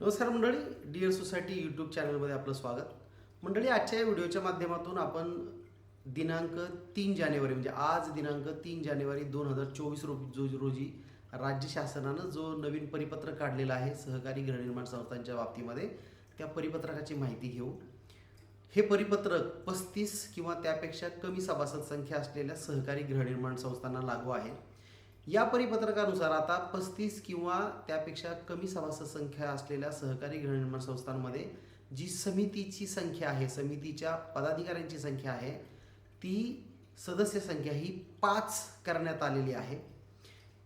नमस्कार मंडळी dear society YouTube चॅनलमध्ये आपलं स्वागत. मंडळी आजच्या या व्हिडिओच्या माध्यमातून आपण दिनांक तीन जानेवारी म्हणजे आज दिनांक तीन जानेवारी दोन हजार चोवीस रो जो रोजी राज्य शासनानं जो नवीन परिपत्रक काढलेला आहे सहकारी गृहनिर्माण संस्थांच्या बाबतीमध्ये त्या परिपत्रकाची माहिती घेऊ हे परिपत्रक पस्तीस किंवा त्यापेक्षा कमी सभासद संख्या असलेल्या सहकारी गृहनिर्माण संस्थांना लागू आहे. या परिपत्रकानुसार आता पस्तीस किंवा त्यापेक्षा कमी सभासद संख्या असलेल्या सहकारी गृहनिर्माण संस्थांमध्ये जी समितीची संख्या आहे समितीच्या पदाधिकाऱ्यांची संख्या आहे ती सदस्य संख्या ही पाच करण्यात आलेली आहे.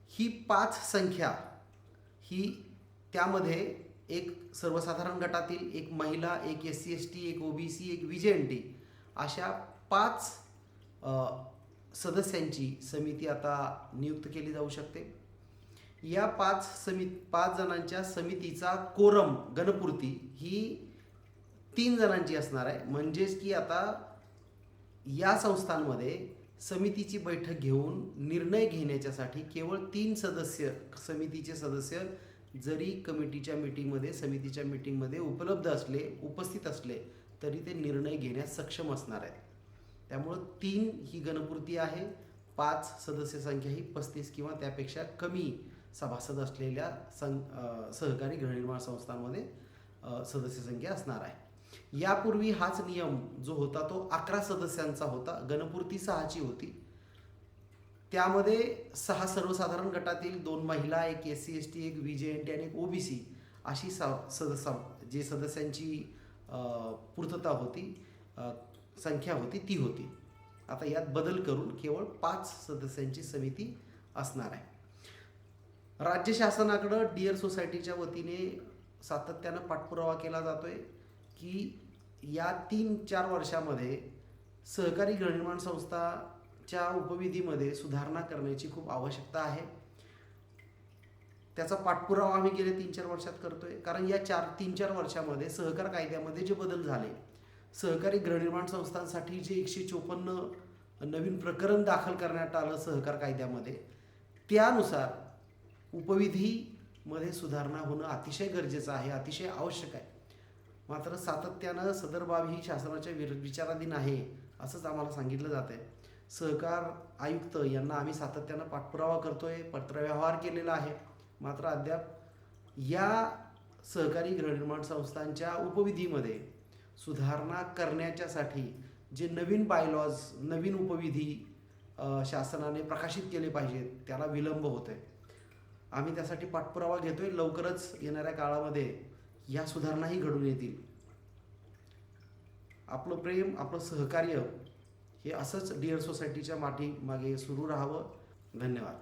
ही पाच संख्या ही त्यामध्ये एक सर्वसाधारण गटातील एक महिला एक एस सी एस टी एक ओ बी सी एक विजे एन टी अशा पाच सदस्यांची समिती आता नियुक्त केली जाऊ शकते. या पाच समित पाच जणांच्या समितीचा कोरम गणपूर्ती ही तीन जणांची असणार आहे. म्हणजेच की आता या संस्थांमध्ये समितीची बैठक घेऊन निर्णय घेण्याच्यासाठी केवळ तीन सदस्य समितीचे सदस्य जरी कमिटीच्या मीटिंगमध्ये समितीच्या मीटिंगमध्ये उपलब्ध असले उपस्थित असले तरी ते निर्णय घेण्यास सक्षम असणार आहेत. त्यामुळं तीन ही गणपूर्ती आहे. पाच सदस्य संख्या ही पस्तीस किंवा त्यापेक्षा कमी सभासद असलेल्या सं सहकारी गृहनिर्माण संस्थांमध्ये सदस्य संख्या असणार आहे. यापूर्वी हाच नियम जो होता तो अकरा सदस्यांचा होता. गणपूर्ती सहाची होती. त्यामध्ये सहा सर्वसाधारण गटातील दोन महिला एक एस सी एस टी एक व्ही जे एन टी आणि एक ओबीसी अशी सा सदस्य जे सदस्यांची पूर्तता होती. संख्या होती ती होती. आता यात बदल करून केवळ पाच सदस्यांची समिती असणार आहे. राज्य शासनाकडं डिअर सोसायटीच्या वतीने सातत्यानं पाठपुरावा केला जातोय की या तीन चार वर्षामध्ये सहकारी गृहनिर्माण संस्थाच्या उपविधीमध्ये सुधारणा करण्याची खूप आवश्यकता आहे. त्याचा पाठपुरावा आम्ही गेल्या तीन चार वर्षात करतोय. कारण या चार तीन चार वर्षामध्ये सहकार कायद्यामध्ये जे बदल झाले सहकारी गृहनिर्माण संस्थांसाठी जे एकशे चोपन्न नवीन प्रकरण दाखल करण्यात आलं सहकार कायद्यामध्ये त्यानुसार उपविधीमध्ये सुधारणा होणं अतिशय गरजेचं आहे अतिशय आवश्यक आहे. मात्र सातत्यानं सदर बाब ही शासनाच्या विर विचाराधीन आहे असंच आम्हाला सांगितलं जात आहे सहकार आयुक्त यांना आम्ही सातत्यानं पाठपुरावा करतोय पत्रव्यवहार केलेला आहे. मात्र अद्याप या सहकारी गृहनिर्माण संस्थांच्या उपविधीमध्ये सुधारणा करण्याच्यासाठी जे नवीन बायलॉज नवीन उपविधी शासनाने प्रकाशित केले पाहिजेत त्याला विलंब होत आहे आम्ही त्यासाठी पाठपुरावा घेतोय. लवकरच येणाऱ्या काळामध्ये या सुधारणाही घडून येतील. आपलं प्रेम आपलं सहकार्य हे असंच डिअर सोसायटीच्या माठी मागे सुरू राहावं. धन्यवाद.